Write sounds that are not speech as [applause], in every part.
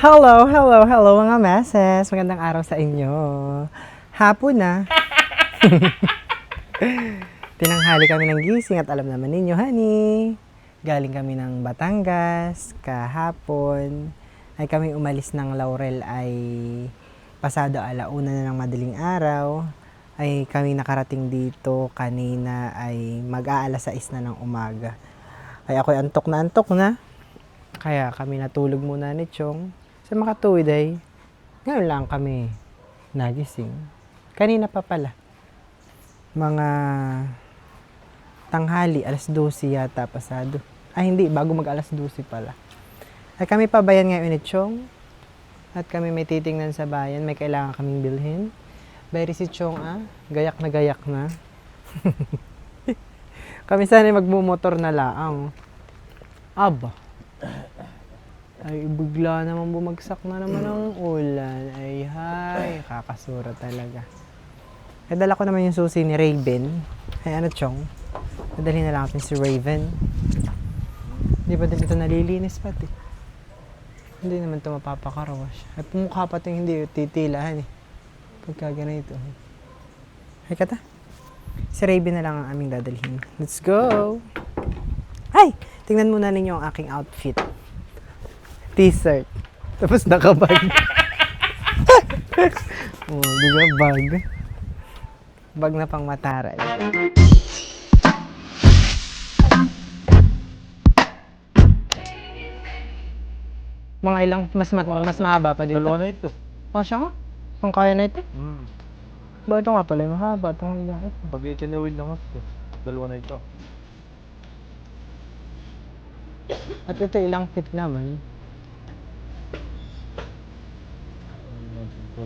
Hello, hello, hello mga meses. Magandang araw sa inyo. Hapon na. [laughs] Tinanghali kami ng gising at alam naman ninyo, honey. Galing kami ng Batangas kahapon. Ay kami umalis ng Laurel ay pasado alauna na ng madaling araw. Ay kami nakarating dito kanina ay mag-aalas 6 na ng umaga. Ay ako'y antok na antok na. Kaya kami natulog muna ni Chong. Sa makatuwid ay, ngayon lang kami nagising. Kanina pa pala. Mga tanghali, alas 12 yata pasado. Ay hindi, bago mag alas 12 pala. Ay kami pa bayan ngayon ni Chong. At kami may titingnan sa bayan, may kailangan kaming bilhin. Very si Chong ah, gayak na gayak na. [laughs] kami sana magmumotor na laang. Aba. Ay, bigla naman bumagsak na naman ang ulan. Ay, hay, kakasura talaga. Ay, dala ko naman yung susi ni Raven. Ay, ano, Chong? Nadali na lang natin si Raven. Hindi ba din ito nalilinis pati? Hindi naman ito mapapakarawash. Ay, pumukha pa ito hindi titilahan eh. Pagka ganito. Ay, kata. Si Raven na lang ang aming dadalhin. Let's go! Ay! Tingnan muna ninyo ang aking outfit t-shirt. Tapos nakabag. [laughs] oh, di ba bag? Bag na pang mataral. Mga ilang, mas, ma- mas mahaba pa dito. Dalawa na ito. Oh, siya nga. Ang kaya na ito. Hmm. Ba ito nga pala, yung mahaba. Ito nga ilang ito. Pag itinawid lang ito. Dalawa na ito. At ito ilang fit naman.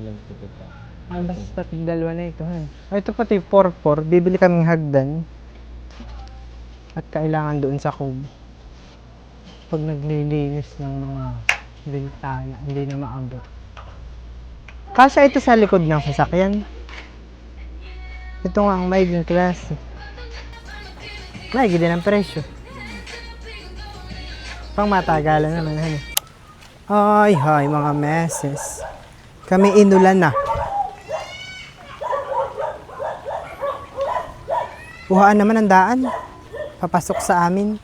Ito ito. Ah, basta dalawa na ito. Ha. Ah, ito pati 4-4. Bibili kaming hagdan. At kailangan doon sa kubo. Pag naglilinis ng mga bintana, hindi na maabot. Kasya ito sa likod ng sasakyan. Ito nga ang maiging klase. Maigi din ang presyo. Pang matagalan naman, ano. Ay, hay, mga meses. Kami inulan na. Buhaan naman ang daan. Papasok sa amin.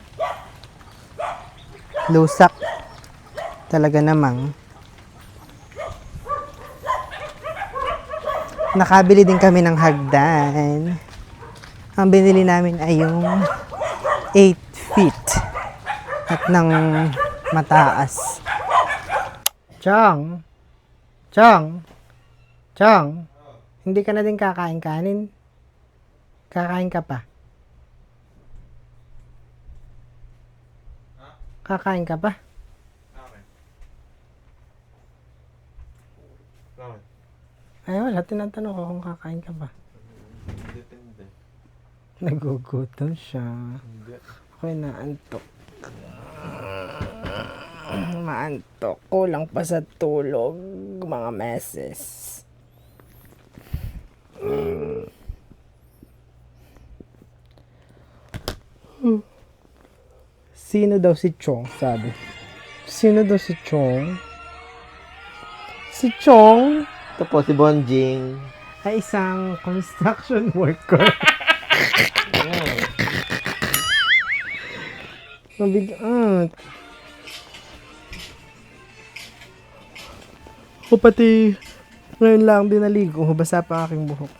Lusak. Talaga namang. Nakabili din kami ng hagdan. Ang binili namin ay yung 8 feet. At ng mataas. Chang! Chang! Chang! Hindi ka na din kakain kanin? Kakain ka pa? Kakain ka pa? Bakit? Ay, wala. Tinatanong ko kung kakain ka pa. Depende. Nagugutom siya. Hindi. Ako'y naantok. Maantok. Kulang pa sa tulog. Mga meses. Hmm. Sino daw si Chong, sabi? Sino daw si Chong? Si Chong Ito po si Bonjing. ay isang construction worker. [laughs] Mabigat. O pati ngayon lang din naligo, basa pa aking buhok.